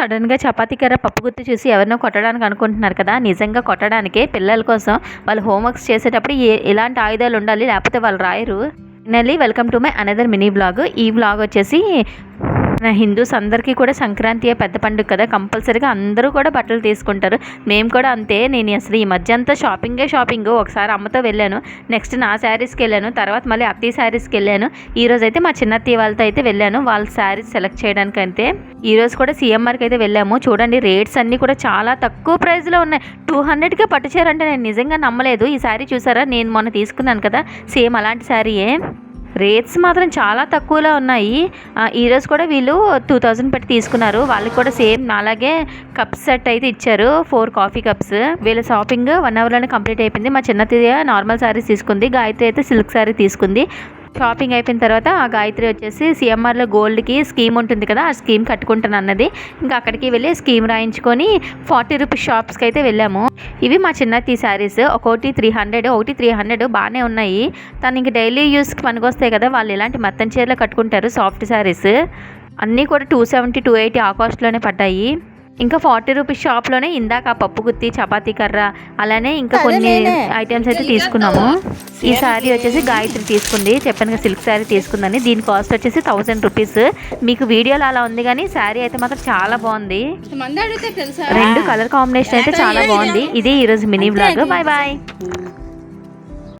సడన్గా చపాతీ కర్ర పప్పు గుర్తు చూసి ఎవరినో కొట్టడానికి అనుకుంటున్నారు కదా? నిజంగా కొట్టడానికే పిల్లల కోసం వాళ్ళు హోంవర్క్స్ చేసేటప్పుడు ఏ ఎలాంటి ఆయుధాలు ఉండాలి లేకపోతే వాళ్ళు రాయరు. Finally welcome to my another mini blog ఈ బ్లాగ్ వచ్చేసి మన హిందూస్ అందరికీ కూడా సంక్రాంతి పెద్ద పండుగ కదా కంపల్సరీగా అందరూ కూడా బట్టలు తీసుకుంటారు. మేము కూడా అంతే నేను అసలు ఈ మధ్య అంతా షాపింగే షాపింగ్. ఒకసారి అమ్మతో వెళ్ళాను నెక్స్ట్ నా శారీస్కి వెళ్ళాను తర్వాత మళ్ళీ అత్తయ్య శారీస్కి వెళ్ళాను. ఈ రోజు అయితే మా చిన్నత్తయ్య వాళ్ళతో అయితే వెళ్ళాను వాళ్ళ శారీస్ సెలెక్ట్ చేయడానికి అయితే. ఈ రోజు కూడా సీఎంఆర్కి అయితే వెళ్ళాము. చూడండి రేట్స్ అన్నీ కూడా చాలా తక్కువ ప్రైస్లో ఉన్నాయి. టూ హండ్రెడ్కే పట్టు చీర అంటే నేను నిజంగా నమ్మలేదు. ఈ శారీ చూసారా? నేను మొన్న తీసుకున్నాను కదా సేమ్ అలాంటి శారీయే. రేట్స్ మాత్రం చాలా తక్కువలో ఉన్నాయి. ఈరోజు కూడా వీళ్ళు టూ థౌజండ్ పెట్టి తీసుకున్నారు. వాళ్ళకి కూడా సేమ్ అలాగే కప్స్ సెట్ అయితే ఇచ్చారు. Four coffee cups. వీళ్ళ షాపింగ్ వన్ అవర్లోనే కంప్లీట్ అయిపోయింది. మా చిన్నది నార్మల్ శారీస్ తీసుకుంది. గాయత్రి అయితే సిల్క్ శారీ తీసుకుంది. షాపింగ్ అయిపోయిన తర్వాత ఆ గాయత్రి వచ్చేసి సిఎంఆర్లో గోల్డ్కి స్కీమ్ ఉంటుంది కదా ఆ స్కీమ్ కట్టుకుంటాను అన్నది. ఇంకా అక్కడికి వెళ్ళి స్కీమ్ రాయించుకొని ఫార్టీ రూపీస్ షాప్స్కి అయితే వెళ్ళాము. ఇవి మా చిన్నతి శారీస్ ఒకటి త్రీ హండ్రెడ్ ఒకటి త్రీ హండ్రెడ్ బాగానే ఉన్నాయి. తను ఇంక డైలీ యూస్కి పనికొస్తాయి కదా వాళ్ళు ఇలాంటి మత్తన్ చీరలు కట్టుకుంటారు సాఫ్ట్ శారీస్. అన్నీ కూడా టూ సెవెంటీ టూ ఎయిటీ ఆ కాస్ట్లోనే పడ్డాయి. ఇంకా ఫార్టీ రూపీస్ షాప్లోనే ఇందాక ఆ పప్పు గుత్తి చపాతీ కర్ర అలానే ఇంకా కొన్ని ఐటమ్స్ అయితే తీసుకున్నాము. ఈ శారీ వచ్చేసి గాయత్రి తీసుకుంది. చెప్పాను కదా సిల్క్ శారీ తీసుకుందని. దీని కాస్ట్ వచ్చేసి థౌసండ్ రూపీస్. మీకు వీడియోలో అలా ఉంది కానీ శారీ అయితే మాత్రం చాలా బాగుంది. రెండు కలర్ కాంబినేషన్ అయితే చాలా బాగుంది. ఇది ఈరోజు మినీ బ్లాగ్ బాయ్ బాయ్